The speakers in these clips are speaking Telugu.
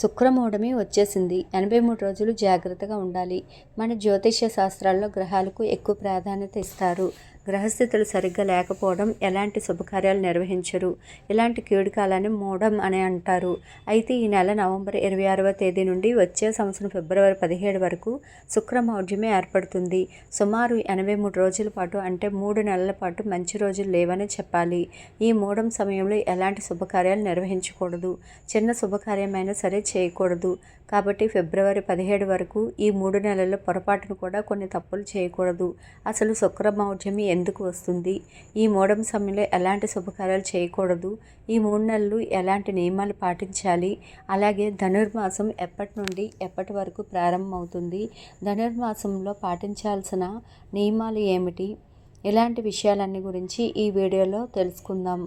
శుక్రమూఢమి వచ్చేసింది. ఎనభై మూడు రోజులు జాగ్రత్తగా ఉండాలి. మన జ్యోతిష్య శాస్త్రాల్లో గ్రహాలకు ఎక్కువ ప్రాధాన్యత ఇస్తారు. గ్రహస్థితులు సరిగ్గా లేకపోవడం ఎలాంటి శుభకార్యాలు నిర్వహించరు. ఇలాంటి కీడుకాలాన్ని మూఢం అని అంటారు. అయితే ఈ నెల నవంబర్ ఇరవై ఆరవ తేదీ నుండి వచ్చే సంవత్సరం ఫిబ్రవరి పదిహేడు వరకు శుక్రమౌఢ్యమే ఏర్పడుతుంది. సుమారు ఎనభై మూడు రోజుల పాటు అంటే మూడు నెలల పాటు మంచి రోజులు లేవని చెప్పాలి. ఈ మూఢం సమయంలో ఎలాంటి శుభకార్యాలు నిర్వహించకూడదు. చిన్న శుభకార్యమైనా సరే చేయకూడదు. కాబట్టి ఫిబ్రవరి పదిహేడు వరకు ఈ మూడు నెలల్లో పొరపాటును కూడా కొన్ని తప్పులు చేయకూడదు. అసలు శుక్రమౌఢ్యమి ఎందుకు వస్తుంది? ఈ మూఢం సమయంలో ఎలాంటి శుభకార్యాలు చేయకూడదు? ఈ మూడు నెలలు ఎలాంటి నియమాలు పాటించాలి? అలాగే ధనుర్మాసం ఎప్పటి నుండి ఎప్పటి వరకు ప్రారంభమవుతుంది? ధనుర్మాసంలో పాటించాల్సిన నియమాలు ఏమిటి? ఇలాంటి విషయాలన్నీ గురించి ఈ వీడియోలో తెలుసుకుందాం.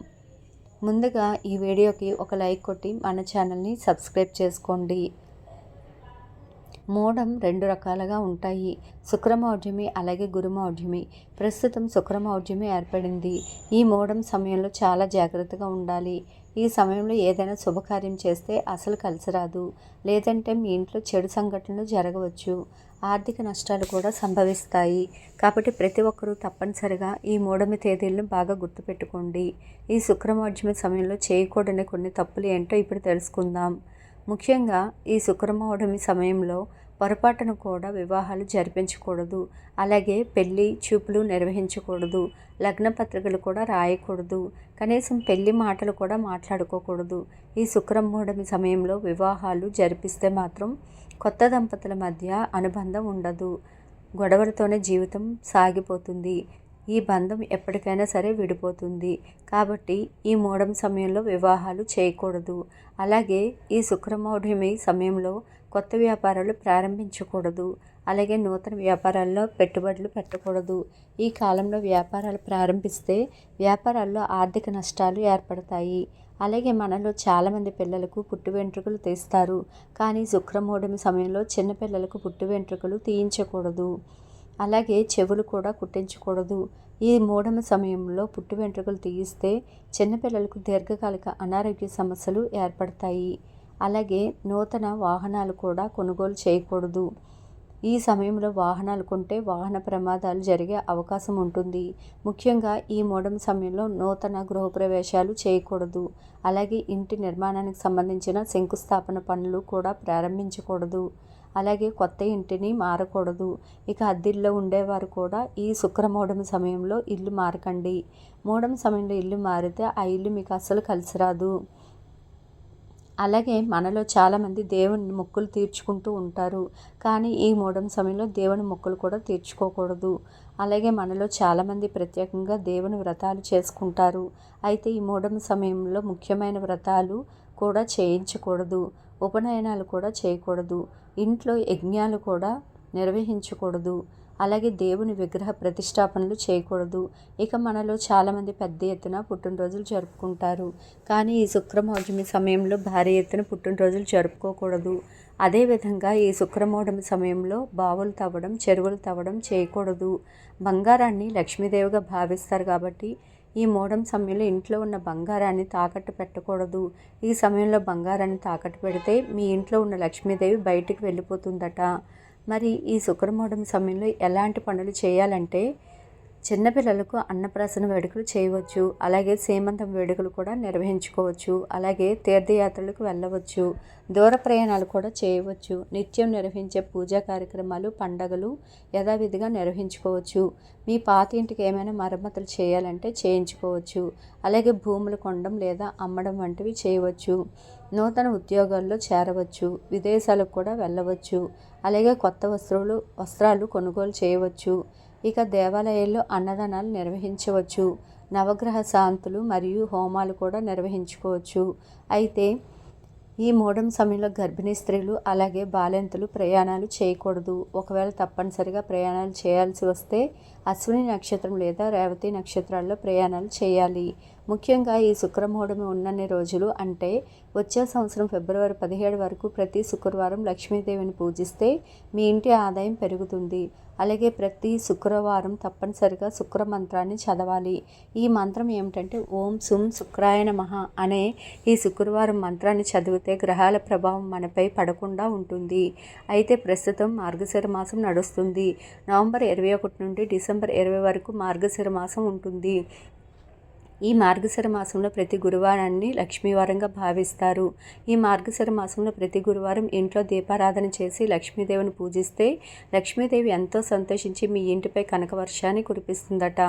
ముందుగా ఈ వీడియోకి ఒక లైక్ కొట్టి మన ఛానల్ని సబ్స్క్రైబ్ చేసుకోండి. మోడం రెండు రకాలుగా ఉంటాయి. శుక్రమౌఢ్యమి అలాగే గురుమౌఢ్యమి ప్రస్తుతం శుక్రమౌఢ్యమి ఏర్పడింది. ఈ మోడం సమయంలో చాలా జాగ్రత్తగా ఉండాలి. ఈ సమయంలో ఏదైనా శుభకార్యం చేస్తే అసలు కలిసిరాదు. లేదంటే మీ ఇంట్లో చెడు సంఘటనలు జరగవచ్చు. ఆర్థిక నష్టాలు కూడా సంభవిస్తాయి. కాబట్టి ప్రతి ఒక్కరూ తప్పనిసరిగా ఈ మూడమి తేదీలను బాగా గుర్తుపెట్టుకోండి. ఈ శుక్రమౌఢ్యమి సమయంలో చేయకూడని కొన్ని తప్పులు ఏంటో ఇప్పుడు తెలుసుకుందాం. ముఖ్యంగా ఈ శుక్రమౌఢమి సమయంలో పొరపాటును కూడా వివాహాలు జరిపించకూడదు. అలాగే పెళ్ళి చూపులు నిర్వహించకూడదు. లగ్న పత్రికలు కూడా రాయకూడదు. కనీసం పెళ్ళి మాటలు కూడా మాట్లాడుకోకూడదు. ఈ శుక్రమూఢమి సమయంలో వివాహాలు జరిపిస్తే మాత్రం కొత్త దంపతుల మధ్య అనుబంధం ఉండదు. గొడవలతోనే జీవితం సాగిపోతుంది. ఈ బంధం ఎప్పటికైనా సరే విడిపోతుంది. కాబట్టి ఈ మూడం సమయంలో వివాహాలు చేయకూడదు. అలాగే ఈ శుక్రమౌఢమి సమయంలో కొత్త వ్యాపారాలు ప్రారంభించకూడదు. అలాగే నూతన వ్యాపారాల్లో పెట్టుబడులు పెట్టకూడదు. ఈ కాలంలో వ్యాపారాలు ప్రారంభిస్తే వ్యాపారాల్లో ఆర్థిక నష్టాలు ఏర్పడతాయి. అలాగే మనలో చాలామంది పిల్లలకు పుట్టు వెంట్రుకలు తీస్తారు. కానీ శుక్రమూఢమి సమయంలో చిన్నపిల్లలకు పుట్టు వెంట్రుకలు తీయించకూడదు. అలాగే చెవులు కూడా కుట్టించకూడదు. ఈ మూఢమ సమయంలో పుట్టు వెంట్రుకలు తీయిస్తే చిన్నపిల్లలకు దీర్ఘకాలిక అనారోగ్య సమస్యలు ఏర్పడతాయి. అలాగే నూతన వాహనాలు కూడా కొనుగోలు చేయకూడదు. ఈ సమయంలో వాహనాలు కొంటే వాహన ప్రమాదాలు జరిగే అవకాశం ఉంటుంది. ముఖ్యంగా ఈ మూడమ సమయంలో నూతన గృహప్రవేశాలు చేయకూడదు. అలాగే ఇంటి నిర్మాణానికి సంబంధించిన శంకుస్థాపన పనులు కూడా ప్రారంభించకూడదు. అలాగే కొత్త ఇంటిని మారకూడదు. ఇక అద్దిల్లో ఉండేవారు కూడా ఈ శుక్రమూఢం సమయంలో ఇల్లు మారకండి. మూఢం సమయంలో ఇల్లు మారితే ఆ ఇల్లు మీకు అస్సలు కలిసి రాదు అలాగే మనలో చాలామంది దేవుని మొక్కులు తీర్చుకుంటూ ఉంటారు. కానీ ఈ మూడం సమయంలో దేవుని మొక్కులు కూడా తీర్చుకోకూడదు. అలాగే మనలో చాలామంది ప్రత్యేకంగా దేవుని వ్రతాలు చేసుకుంటారు. అయితే ఈ మూడం సమయంలో ముఖ్యమైన వ్రతాలు కూడా చేయించకూడదు. ఉపనయనాలు కూడా చేయకూడదు. ఇంట్లో యజ్ఞాలు కూడా నిర్వహించకూడదు. అలాగే దేవుని విగ్రహ ప్రతిష్టాపనలు చేయకూడదు. ఇక మనలో చాలామంది పెద్ద ఎత్తున పుట్టినరోజులు జరుపుకుంటారు. కానీ ఈ శుక్రమౌఢమి సమయంలో భారీ ఎత్తున పుట్టినరోజులు జరుపుకోకూడదు. అదేవిధంగా ఈ శుక్రమౌఢమి సమయంలో బావులు తవ్వడం చెరువులు తవ్వడం చేయకూడదు. బంగారాన్ని లక్ష్మీదేవిగా భావిస్తారు కాబట్టి ఈ మోడం సమయంలో ఇంట్లో ఉన్న బంగారాన్ని తాకట్టు పెట్టకూడదు. ఈ సమయంలో బంగారాన్ని తాకట్టు పెడితే మీ ఇంట్లో ఉన్న లక్ష్మీదేవి బయటికి వెళ్ళిపోతుందట. మరి ఈ శుక్రమూఢం సమయంలో ఎలాంటి పనులు చేయాలంటే చిన్నపిల్లలకు అన్నప్రాసన వేడుకలు చేయవచ్చు. అలాగే సీమంతం వేడుకలు కూడా నిర్వహించుకోవచ్చు. అలాగే తీర్థయాత్రలకు వెళ్ళవచ్చు. దూర ప్రయాణాలు కూడా చేయవచ్చు. నిత్యం నిర్వహించే పూజా కార్యక్రమాలు పండగలు యథావిధిగా నిర్వహించుకోవచ్చు. మీ పాత ఇంటికి ఏమైనా మరమ్మతులు చేయాలంటే చేయించుకోవచ్చు. అలాగే భూములు కొనడం లేదా అమ్మడం వంటివి చేయవచ్చు. నూతన ఉద్యోగాల్లో చేరవచ్చు. విదేశాలకు కూడా వెళ్ళవచ్చు. అలాగే కొత్త వస్త్రాలు వస్త్రాలు కొనుగోలు చేయవచ్చు. ఇక దేవాలయాల్లో అన్నదానాలు నిర్వహించవచ్చు. నవగ్రహ శాంతులు మరియు హోమాలు కూడా నిర్వహించుకోవచ్చు. అయితే ఈ మూడం సమయంలో గర్భిణీ స్త్రీలు అలాగే బాలింతలు ప్రయాణాలు చేయకూడదు. ఒకవేళ తప్పనిసరిగా ప్రయాణాలు చేయాల్సి వస్తే అశ్విని నక్షత్రం లేదా రేవతి నక్షత్రాల్లో ప్రయాణాలు చేయాలి. ముఖ్యంగా ఈ శుక్రమూఢమి ఉన్నన్ని రోజులు అంటే వచ్చే సంవత్సరం ఫిబ్రవరి పదిహేడు వరకు ప్రతి శుక్రవారం లక్ష్మీదేవిని పూజిస్తే మీ ఇంటి ఆదాయం పెరుగుతుంది. అలాగే ప్రతి శుక్రవారం తప్పనిసరిగా శుక్ర మంత్రాన్ని చదవాలి. ఈ మంత్రం ఏమిటంటే ఓం సుం శుక్రాయ నమః అనే ఈ శుక్రవారం మంత్రాన్ని చదివితే గ్రహాల ప్రభావం మనపై పడకుండా ఉంటుంది. అయితే ప్రస్తుతం మార్గశిర మాసం నడుస్తుంది. నవంబర్ ఇరవై ఒకటి నుండి డిసెంబర్ ఇరవై వరకు మార్గశిర మాసం ఉంటుంది. ఈ మార్గశిర మాసంలో ప్రతి గురువారాన్ని లక్ష్మీవారంగా భావిస్తారు. ఈ మార్గశిర మాసంలో ప్రతి గురువారం ఇంట్లో దీపారాధన చేసి లక్ష్మీదేవిని పూజిస్తే లక్ష్మీదేవి ఎంతో సంతోషించి మీ ఇంటిపై కనక వర్షాన్ని కురిపిస్తుందట.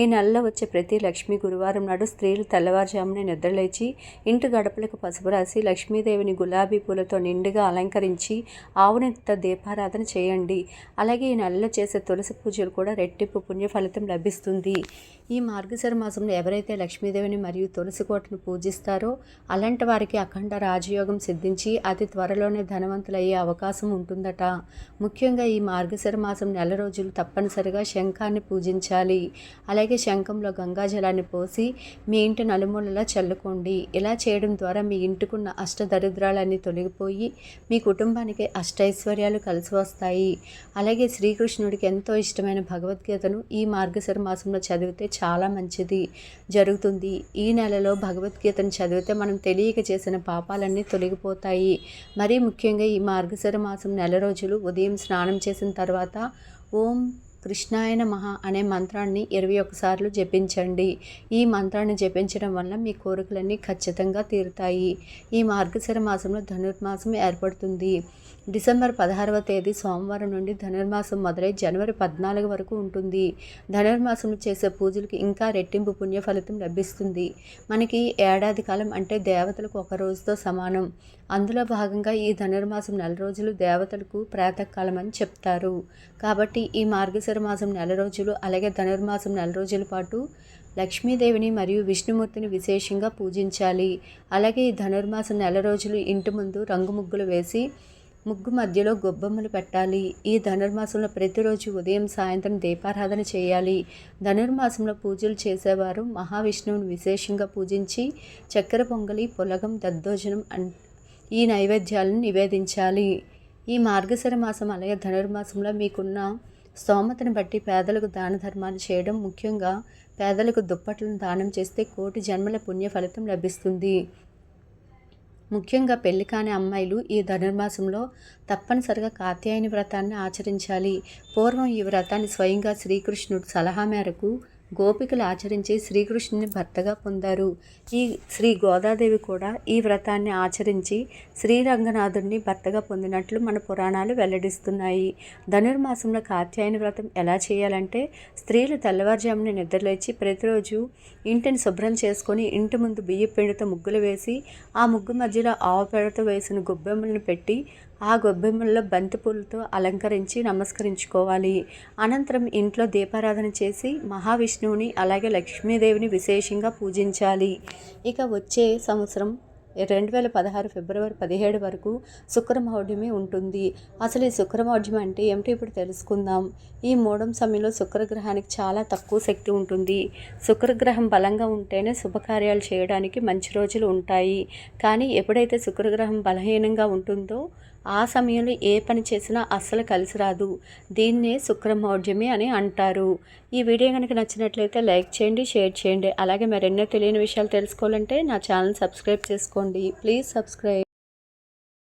ఈ నెలలో వచ్చే ప్రతి లక్ష్మీ గురువారం నాడు స్త్రీలు తెల్లవారుజామున నిద్రలేచి ఇంటి గడపలకు పసుపు రాసి లక్ష్మీదేవిని గులాబీ పూలతో నిండుగా అలంకరించి ఆవునిత దీపారాధన చేయండి. అలాగే ఈ నెలలో చేసే తులసి పూజలు కూడా రెట్టింపు పుణ్య ఫలితం లభిస్తుంది. ఈ మార్గశిర మాసంలో ఎవరైతే లక్ష్మీదేవిని మరియు తులసి కోటను పూజిస్తారో అలాంటి వారికి అఖండ రాజయోగం సిద్ధించి అతి త్వరలోనే ధనవంతులయ్యే అవకాశం ఉంటుందట. ముఖ్యంగా ఈ మార్గశిర మాసం నెల రోజులు తప్పనిసరిగా శంఖాన్ని పూజించాలి. అలాగే శంఖంలో గంగాజలాన్ని పోసి మీ ఇంటి నలుమూలలా చల్లుకోండి. ఇలా చేయడం ద్వారా మీ ఇంటికున్న అష్టదరిద్రాలన్నీ తొలగిపోయి మీ కుటుంబానికి అష్టైశ్వర్యాలు కలిసి వస్తాయి. అలాగే శ్రీకృష్ణుడికి ఎంతో ఇష్టమైన భగవద్గీతను ఈ మార్గశిర మాసంలో చదివితే చాలా మంచిది. జరుగుతుంది. ఈ నెలలో భగవద్గీతను చదివితే మనం తెలియక చేసిన పాపాలన్నీ తొలగిపోతాయి. మరీ ముఖ్యంగా ఈ మార్గశిర మాసం నెల రోజులు ఉదయం స్నానం చేసిన తర్వాత ఓం కృష్ణాయన మహా అనే మంత్రాన్ని ఇరవై ఒకసార్లు జపించండి. ఈ మంత్రాన్ని జపించడం వల్ల మీ కోరికలన్నీ ఖచ్చితంగా తీరుతాయి. ఈ మార్గశిర మాసంలో ధనుర్మాసం ఏర్పడుతుంది. డిసెంబర్ పదహారవ తేదీ సోమవారం నుండి ధనుర్మాసం మొదలై జనవరి పద్నాలుగు వరకు ఉంటుంది. ధనుర్మాసంలో చేసే పూజలకు ఇంకా రెట్టింపు పుణ్య ఫలితం లభిస్తుంది. మనకి ఏడాది కాలం అంటే దేవతలకు ఒక రోజుతో సమానం. అందులో భాగంగా ఈ ధనుర్మాసం నెల రోజులు దేవతలకు ప్రాతకాలం అని చెప్తారు. కాబట్టి ఈ మార్గశిర మాసం నెల రోజులు అలాగే ధనుర్మాసం నెల రోజుల పాటు లక్ష్మీదేవిని మరియు విష్ణుమూర్తిని విశేషంగా పూజించాలి. అలాగే ఈ ధనుర్మాసం నెల రోజులు ఇంటి ముందు రంగు ముగ్గులు వేసి ముగ్గు మధ్యలో గొబ్బెమ్మలు పెట్టాలి. ఈ ధనుర్మాసంలో ప్రతిరోజు ఉదయం సాయంత్రం దీపారాధన చేయాలి. ధనుర్మాసంలో పూజలు చేసేవారు మహావిష్ణువుని విశేషంగా పూజించి చక్కెర పొంగలి పొలగం దద్దోజనం అన్ ఈ నైవేద్యాలను నివేదించాలి. ఈ మార్గశర మాసం అలాగే ధనుర్మాసంలో మీకున్న స్తోమతను బట్టి పేదలకు దాన ధర్మాలు చేయడం ముఖ్యంగా పేదలకు దుప్పట్లను దానం చేస్తే కోటి జన్మల పుణ్య ఫలితం లభిస్తుంది. ముఖ్యంగా పెళ్ళి కాని అమ్మాయిలు ఈ ధనుర్మాసంలో తప్పనిసరిగా కాత్యాయని వ్రతాన్ని ఆచరించాలి. పూర్వం ఈ వ్రతాన్ని స్వయంగా శ్రీకృష్ణుడు సలహా మేరకు గోపికలు ఆచరించి శ్రీకృష్ణుని భర్తగా పొందారు. ఈ శ్రీ గోదాదేవి కూడా ఈ వ్రతాన్ని ఆచరించి శ్రీరంగనాథుడిని భర్తగా పొందినట్లు మన పురాణాలు వెల్లడిస్తున్నాయి. ధనుర్మాసంలో కాత్యాయని వ్రతం ఎలా చేయాలంటే స్త్రీలు తెల్లవారుజామున నిద్రలేచి ప్రతిరోజు ఇంటిని శుభ్రం చేసుకొని ఇంటి ముందు బియ్య పిండితో ముగ్గులు వేసి ఆ ముగ్గు మధ్యలో ఆవు పేడతో వేసిన గొబ్బెమ్మలను పెట్టి ఆ గొబ్బెమ్మల్లో బంతిపూలతో అలంకరించి నమస్కరించుకోవాలి. అనంతరం ఇంట్లో దీపారాధన చేసి మహావిష్ణువుని అలాగే లక్ష్మీదేవిని విశేషంగా పూజించాలి. ఇక వచ్చే సంవత్సరం రెండు వేల పదహారు ఫిబ్రవరి పదిహేడు వరకు శుక్రమౌఢ్యమే ఉంటుంది. అసలు ఈ శుక్రమౌఢ్యం అంటే ఏమిటో ఇప్పుడు తెలుసుకుందాం. ఈ మూడం సమయంలో శుక్రగ్రహానికి చాలా తక్కువ శక్తి ఉంటుంది. శుక్రగ్రహం బలంగా ఉంటేనే శుభకార్యాలు చేయడానికి మంచి రోజులు ఉంటాయి. కానీ ఎప్పుడైతే శుక్రగ్రహం బలహీనంగా ఉంటుందో ఆ సమయంలో ఏ పని చేసినా అస్సలు కలిసి రాదు. దీన్నే శుక్రమౌఢ్యమి అని అంటారు. ఈ వీడియో కనుక నచ్చినట్లయితే లైక్ చేయండి షేర్ చేయండి. అలాగే మరెన్నో తెలియని విషయాలు తెలుసుకోవాలంటే నా ఛానల్ సబ్స్క్రైబ్ చేసుకోండి. Please subscribe.